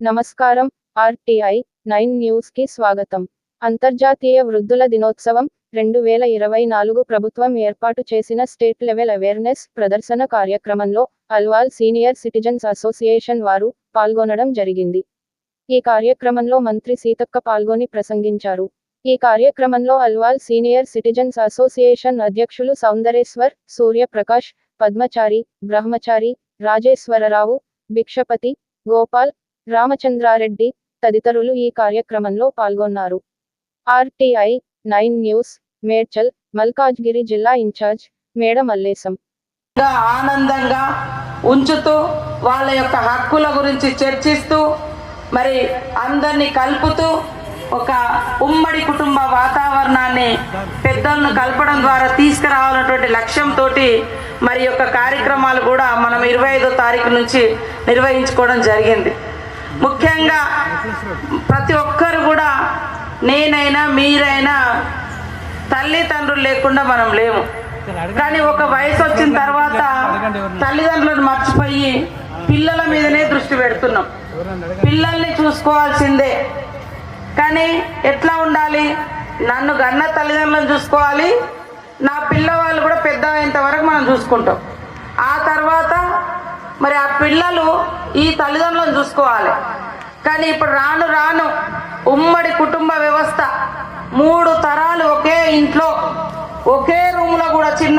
నమస్కారం RTI nine న్యూస్కి స్వాగతం. అంతర్జాతీయ వృద్ధుల దినోత్సవం రెండు వేల ఇరవై నాలుగు ప్రభుత్వం ఏర్పాటు చేసిన స్టేట్ లెవెల్ అవేర్నెస్ ప్రదర్శన కార్యక్రమంలో అల్వాల్ సీనియర్ సిటిజన్స్ అసోసియేషన్ వారు పాల్గొనడం జరిగింది. ఈ కార్యక్రమంలో మంత్రి సీతక్క పాల్గొని ప్రసంగించారు. ఈ కార్యక్రమంలో అల్వాల్ సీనియర్ సిటిజన్స్ అసోసియేషన్ అధ్యక్షులు సౌందరేశ్వర్ సూర్యప్రకాష్ పద్మచారి బ్రహ్మచారి రాజేశ్వరరావు భిక్షపతి గోపాల్ రామచంద్రారెడ్డి తదితరులు ఈ కార్యక్రమంలో పాల్గొన్నారు. RTI nine news Medchal Malkajgiri జిల్లా ఇన్ఛార్జ్ మేడ మల్లేశం. ఆనందంగా ఉంచుతూ వాళ్ళ యొక్క హక్కుల గురించి చర్చిస్తూ మరి అందరినీ కలుపుతూ ఒక ఉమ్మడి కుటుంబ వాతావరణాన్ని పెద్దలను కలపడం ద్వారా తీసుకురావాలన్నటువంటి లక్ష్యంతో మరి యొక్క కార్యక్రమాలు కూడా మనం ఇరవై ఐదో తారీఖు నుంచి నిర్వహించుకోవడం జరిగింది. ముఖ్యంగా ప్రతి ఒక్కరు కూడా నేనైనా మీరైనా తల్లిదండ్రులు లేకుండా మనం లేము. కానీ ఒక వయసు వచ్చిన తర్వాత తల్లిదండ్రులను మర్చిపోయి పిల్లల మీదనే దృష్టి పెడుతున్నాం. పిల్లల్ని చూసుకోవాల్సిందే. కానీ ఎట్లా ఉండాలి? నన్ను గన్న తల్లిదండ్రులను చూసుకోవాలి. నా పిల్లవాళ్ళు కూడా పెద్ద అయినంత వరకు మనం చూసుకుంటాం. పిల్లలు ఈ తల్లిదండ్రులను చూసుకోవాలి. కానీ ఇప్పుడు రాను రాను ఉమ్మడి కుటుంబ వ్యవస్థ మూడు తరాలు ఒకే ఇంట్లో ఒకే రూమ్లో కూడా చిన్న